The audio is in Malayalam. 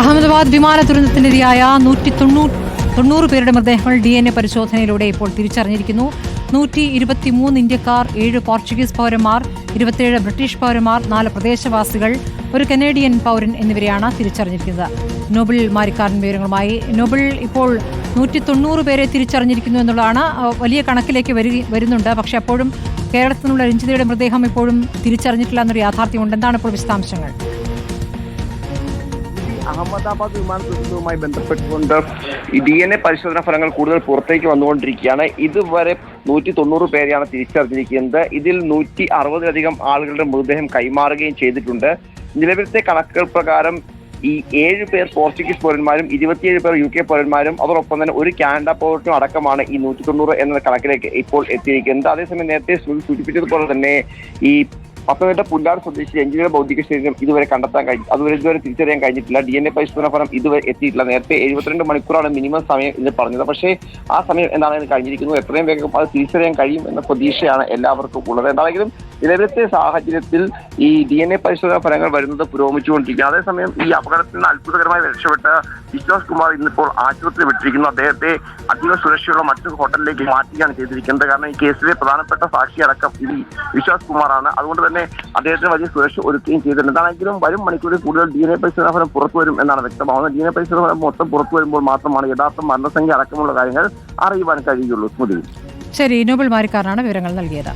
അഹമ്മദാബാദ് വിമാന ദുരന്തത്തിനിരയായ നൂറ്റി തൊണ്ണൂറ് തൊണ്ണൂറ് പേരുടെ മൃതദേഹങ്ങൾ ഡി എൻ എ പരിശോധനയിലൂടെ ഇപ്പോൾ തിരിച്ചറിഞ്ഞിരിക്കുന്നു. നൂറ്റി ഇരുപത്തിമൂന്ന് ഇന്ത്യക്കാർ ഏഴ് പോർച്ചുഗീസ് പൗരന്മാർ ഇരുപത്തിയേഴ് ബ്രിട്ടീഷ് പൗരന്മാർ നാല് പ്രദേശവാസികൾ ഒരു കനേഡിയൻ പൗരൻ എന്നിവരെയാണ് തിരിച്ചറിഞ്ഞിരിക്കുന്നത്. നോബിൾ മാരിക്കാരൻ വിവരങ്ങളുമായി നോബിൾ ഇപ്പോൾ നൂറ്റി തൊണ്ണൂറ് പേരെ തിരിച്ചറിഞ്ഞിരിക്കുന്നു എന്നുള്ളതാണ് വലിയ കണക്കിലേക്ക് വരുന്നുണ്ട്. പക്ഷേ അപ്പോഴും കേരളത്തിനുള്ള രഞ്ജിതയുടെ മൃതദേഹം ഇപ്പോഴും തിരിച്ചറിഞ്ഞിട്ടില്ല എന്നൊരു യാഥാർത്ഥ്യമുണ്ട്. എന്താണ് ഇപ്പോൾ വിശദാംശങ്ങൾ? അഹമ്മദാബാദ് വിമാന ദുരന്തവുമായി ബന്ധപ്പെട്ടുകൊണ്ട് ഡി എൻ എ പരിശോധനാ ഫലങ്ങൾ കൂടുതൽ പുറത്തേക്ക് വന്നുകൊണ്ടിരിക്കുകയാണ്. ഇതുവരെ നൂറ്റി തൊണ്ണൂറ് പേരെയാണ് തിരിച്ചറിഞ്ഞിരിക്കുന്നത്. ഇതിൽ നൂറ്റി അറുപതിലധികം ആളുകളുടെ മൃതദേഹം കൈമാറുകയും ചെയ്തിട്ടുണ്ട്. നിലവിലത്തെ കണക്കുകൾ പ്രകാരം ഈ ഏഴ് പേർ പോർച്ചുഗീസ് പൗരന്മാരും ഇരുപത്തിയേഴ് പേർ യു കെ പൗരന്മാരും അതോടൊപ്പം തന്നെ ഒരു കാനഡ പൗരനും അടക്കമാണ് ഈ നൂറ്റി തൊണ്ണൂറ് എന്ന കണക്കിലേക്ക് ഇപ്പോൾ എത്തിയിരിക്കുന്നത്. അതേസമയം നേരത്തെ സൂചിപ്പിച്ചതുപോലെ തന്നെ ഈ പത്തനംതിട്ട പുല്ലാർ സ്വദേശി രഞ്ജിയുടെ ഭൗതിക ശരീരം ഇതുവരെ കണ്ടെത്താൻ കഴിഞ്ഞു അതുവരെ ഇതുവരെ തിരിച്ചറിയാൻ കഴിഞ്ഞിട്ടില്ല. ഡി എൻ എ പരിശോധന ഫലം ഇതുവരെ എത്തിയിട്ടില്ല. നേരത്തെ എഴുപത്തിരണ്ട് മണിക്കൂറാണ് മിനിമം സമയം ഇത് പറഞ്ഞത്. പക്ഷേ ആ സമയം എന്താണ് ഇത് കഴിഞ്ഞിരിക്കുന്നു. എത്രയും വേഗം അത് തിരിച്ചറിയാൻ കഴിയും എന്ന പ്രതീക്ഷയാണ് എല്ലാവർക്കും ഉള്ളത്. എന്താണെങ്കിലും നിലവിലത്തെ സാഹചര്യത്തിൽ ഈ ഡി എൻ എ പരിശോധന ഫലങ്ങൾ വരുന്നത് പുരോഗമിച്ചുകൊണ്ടിരിക്കുന്നു. അതേസമയം ഈ അപകടത്തിൽ നിന്ന് അത്ഭുതകരമായി രക്ഷപ്പെട്ട വിശ്വാസ് കുമാർ ഇന്നിപ്പോൾ ആശുപത്രി വിട്ടിരിക്കുന്നു. അദ്ദേഹത്തെ അതീവ സുരക്ഷയുള്ള മറ്റൊരു ഹോട്ടലിലേക്ക് മാറ്റുകയാണ് ചെയ്തിരിക്കുന്നത്. കാരണം ഈ കേസിലെ പ്രധാനപ്പെട്ട സാക്ഷി അടക്കം ഈ വിശ്വാസ് കുമാറാണ്. അതുകൊണ്ട് തന്നെ അദ്ദേഹത്തിന് വലിയ സുരക്ഷ ഒരുക്കുകയും ചെയ്തിട്ടുണ്ട്. എന്താണെങ്കിലും വരും മണിക്കൂറിൽ കൂടുതൽ ഡി എൻ എ പരിശോധന ഫലം പുറത്തു വരും എന്നാണ് വ്യക്തമാവുന്നത് ഡി എൻ എ പരിശോധന ഫലം മൊത്തം പുറത്തു വരുമ്പോൾ മാത്രമാണ് യഥാർത്ഥ മരണസംഖ്യ അടക്കമുള്ള കാര്യങ്ങൾ അറിയുവാൻ കഴിയുള്ളൂ സ്മൃതി. ശരി നോബൽ മാരിക്കാരനാണ് വിവരങ്ങൾ നൽകിയത്.